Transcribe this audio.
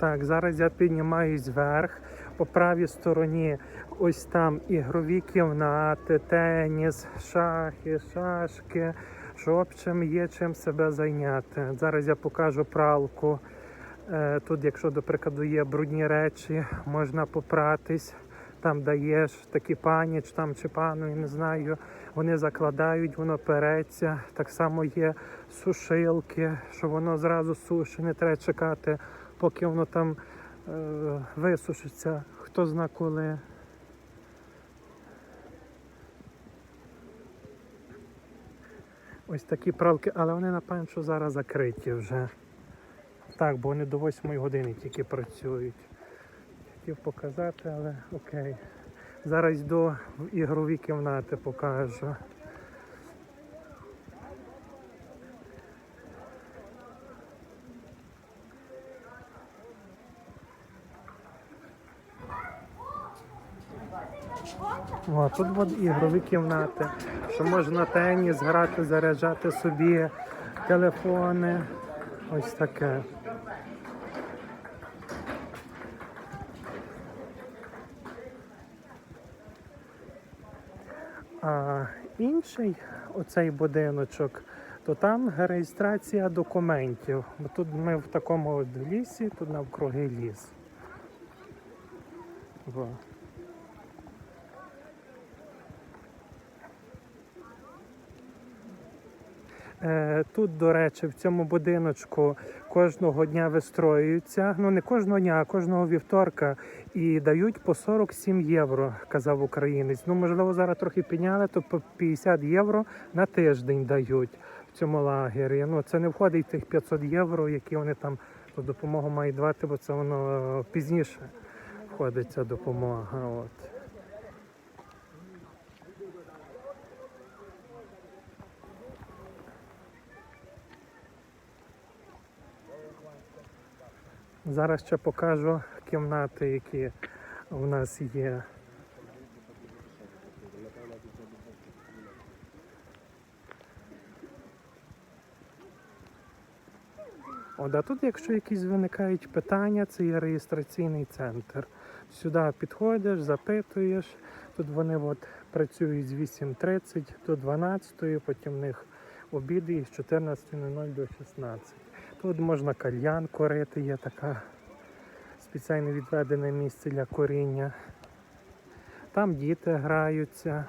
Так, зараз я піднімаюсь вверх. По правій стороні ось там ігрові кімнати, теніс, шахи, шашки. Щоб чим є чим себе зайняти. Зараз я покажу пралку. Е, Тут, якщо до прикладу є брудні речі, можна попратись. Там даєш такі пані чи там чи пану, я не знаю. Вони закладають, воно переться. Так само є сушилки, що воно зразу сушить, не треба чекати, поки воно там е, висушиться. Хто зна коли. Ось такі пралки, але вони напевно, що зараз закриті вже. Так, бо вони до 8 години тільки працюють. Хотів показати, але окей. Зараз в ігрові кімнати покажу. О, тут от ігрові кімнати, що можна теніс грати, заряджати собі телефони. Ось таке. А інший оцей будиночок, то там реєстрація документів. Бо тут ми в такому лісі, тут навкруги ліс. Во. Тут, до речі, в цьому будиночку кожного дня вистроюються. Ну не кожного дня, а кожного вівторка і дають по 47 євро, казав українець. Ну можливо, зараз трохи підняли, то по 50 євро на тиждень дають в цьому лагері. Ну це не входить тих 500 євро, які вони там ту допомогу мають давати, бо це воно е, пізніше входить ця допомога. От. Зараз ще покажу кімнати, які у нас є. От, а тут, якщо якісь виникають питання, це є реєстраційний центр. Сюди підходиш, запитуєш. Тут вони от працюють з 8.30 до 12, потім в них обіди з 14.00 до 16. Тут можна кальян корити, є така спеціально відведене місце для коріння. Там діти граються.